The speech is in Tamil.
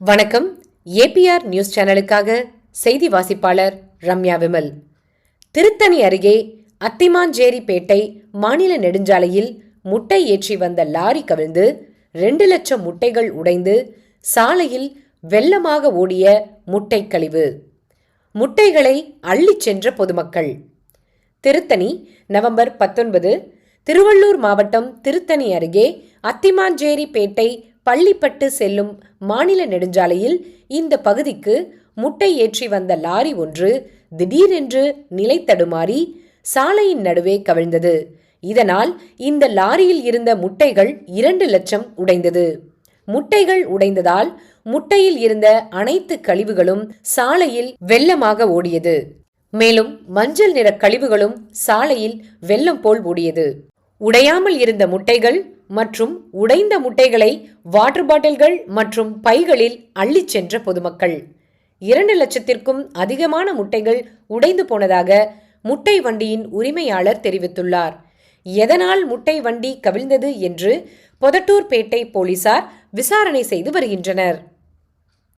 வணக்கம். ஏபிஆர் நியூஸ் சேனலுக்காக செய்தி வாசிப்பாளர் ரம்யா விமல். திருத்தணி அருகே அத்திமாஞ்சேரிப்பேட்டை மாநில நெடுஞ்சாலையில் முட்டை ஏற்றி வந்த லாரி கவிழ்ந்து ரெண்டு லட்சம் முட்டைகள் உடைந்து சாலையில் வெள்ளமாக ஓடிய முட்டை கழிவு. முட்டைகளை அள்ளிச் சென்ற பொதுமக்கள். திருத்தணி நவம்பர் பத்தொன்பது திருவள்ளூர் மாவட்டம் திருத்தணி அருகே அத்திமாஞ்சேரிப்பேட்டை பள்ளிப்பட்டு செல்லும் மாநில நெடுஞ்சாலையில் இந்த பகுதிக்கு முட்டை ஏற்றி வந்த லாரி ஒன்று திடீரென்று நிலை தடுமாறி சாலையின் நடுவே கவிழ்ந்தது. இதனால் இந்த லாரியில் இருந்த முட்டைகள் இரண்டு லட்சம் உடைந்தது. முட்டைகள் உடைந்ததால் முட்டையில் இருந்த அனைத்து கழிவுகளும் சாலையில் வெள்ளமாக ஓடியது. மேலும் மஞ்சள் நிற கழிவுகளும் சாலையில் வெள்ளம் போல் ஓடியது. உடையாமல் இருந்த முட்டைகள் மற்றும் உடைந்த முட்டைகளை வாட்டர் பாட்டில்கள் மற்றும் பைகளில் அள்ளிச் சென்ற பொதுமக்கள். இரண்டு லட்சத்திற்கும் அதிகமான முட்டைகள் உடைந்து போனதாக முட்டை வண்டியின் உரிமையாளர் தெரிவித்துள்ளார். எதனால் முட்டை வண்டி கவிழ்ந்தது என்று பொதட்டூர்பேட்டை போலீசார் விசாரணை செய்து வருகின்றனர்.